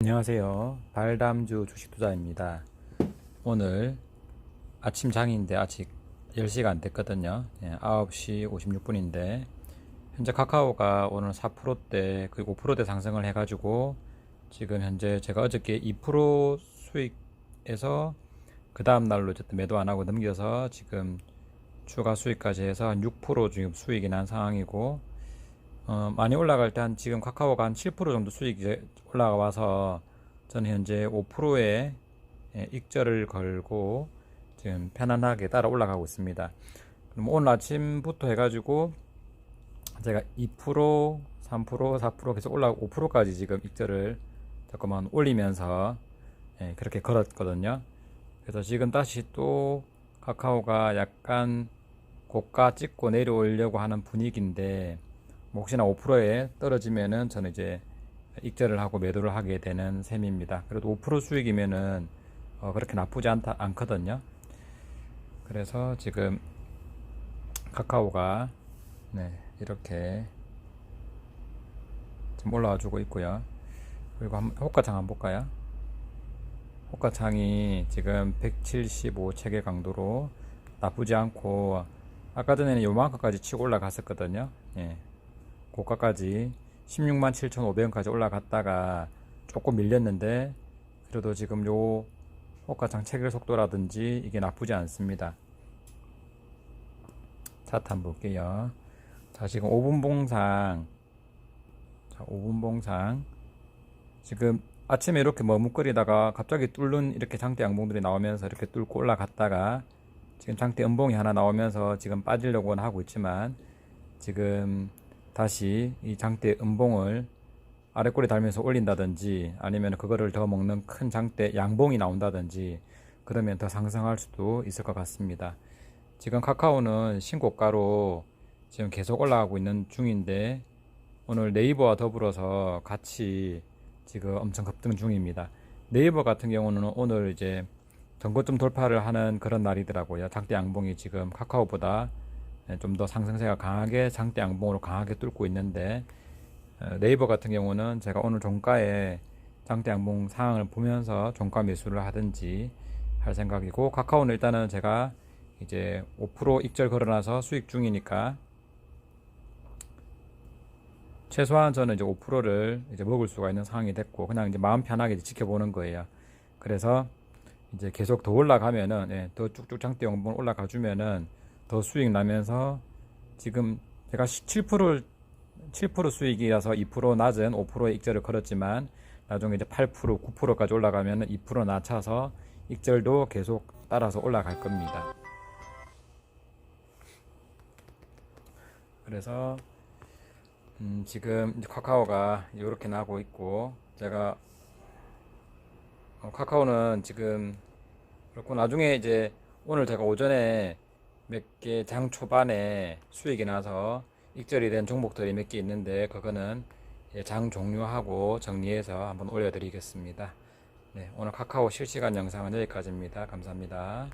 안녕하세요. 발담주 주식투자입니다. 오늘 아침 장인데 아직 10시가 안 됐거든요. 예, 9시 56분인데 현재 카카오가 오늘 4%대 그리고 5%대 상승을 해가지고 지금 현재 제가 어저께 2% 수익에서 그 다음 날로 어쨌든 매도 안 하고 넘겨서 지금 추가 수익까지 해서 한 6% 지금 수익이 난 상황이고 어, 많이 올라갈 때 한 지금 카카오가 한 7% 정도 수익이 이제 올라가 와서 저는 현재 5%의 예, 익절을 걸고 지금 편안하게 따라 올라가고 있습니다. 그럼 오늘 아침부터 해가지고 제가 2%, 3%, 4% 계속 올라가고 5%까지 지금 익절을 잠깐만 올리면서 예, 그렇게 걸었거든요. 그래서 지금 다시 또 카카오가 약간 고가 찍고 내려오려고 하는 분위기인데 뭐 혹시나 5%에 떨어지면은 저는 이제 익절을 하고 매도를 하게 되는 셈입니다. 그래도 5% 수익이면은 어 그렇게 나쁘지 않다 않거든요. 그래서 지금 카카오가 네 이렇게 지금 올라와 주고 있고요. 그리고 한번 호가창 한번 볼까요? 호가창이 지금 175 체계 강도로 나쁘지 않고 아까 전에는 요만큼까지 치고 올라갔었거든요. 예. 고가까지 16만 7,500원까지 올라갔다가 조금 밀렸는데 그래도 지금 요 호가창 체결 속도라든지 이게 나쁘지 않습니다. 차트 한번 볼게요. 자, 지금 5분 봉상 자, 5분 봉상 지금 아침에 이렇게 머뭇거리다가 갑자기 뚫는 이렇게 장대 양봉들이 나오면서 이렇게 뚫고 올라갔다가 지금 장대 음봉이 하나 나오면서 지금 빠지려고는 하고 있지만 지금 다시 이 장대 음봉을 아래꼬리 달면서 올린다든지 아니면 그거를 더 먹는 큰 장대 양봉이 나온다든지 그러면 더 상승할 수도 있을 것 같습니다. 지금 카카오는 신고가로 지금 계속 올라가고 있는 중인데 오늘 네이버와 더불어서 같이 지금 엄청 급등 중입니다. 네이버 같은 경우는 오늘 이제 전고점 돌파를 하는 그런 날이더라고요. 장대 양봉이 지금 카카오보다 좀 더 상승세가 강하게 장대 양봉으로 강하게 뚫고 있는데 어, 네이버 같은 경우는 제가 오늘 종가에 장대 양봉 상황을 보면서 종가 매수를 하든지 할 생각이고 카카오는 일단은 제가 이제 5% 익절 걸어놔서 수익 중이니까 최소한 저는 이제 5%를 이제 먹을 수가 있는 상황이 됐고 그냥 이제 마음 편하게 지켜보는 거예요. 그래서 이제 계속 더 올라가면은 예, 더 쭉쭉 장대 양봉 올라가 주면은 더 수익 나면서 지금 제가 7% 7% 수익이라서 2% 낮은 5%의 익절을 걸었지만 나중에 이제 8% 9%까지 올라가면 2% 낮춰서 익절도 계속 따라서 올라갈 겁니다. 그래서 음 지금 카카오가 이렇게 나고 있고 제가 어 카카오는 지금 그렇고 나중에 이제 오늘 제가 오전에 몇 개 장 초반에 수익이 나서 익절이 된 종목들이 몇 개 있는데 그거는 장 종료하고 정리해서 한번 올려드리겠습니다. 네, 오늘 카카오 실시간 영상은 여기까지입니다. 감사합니다.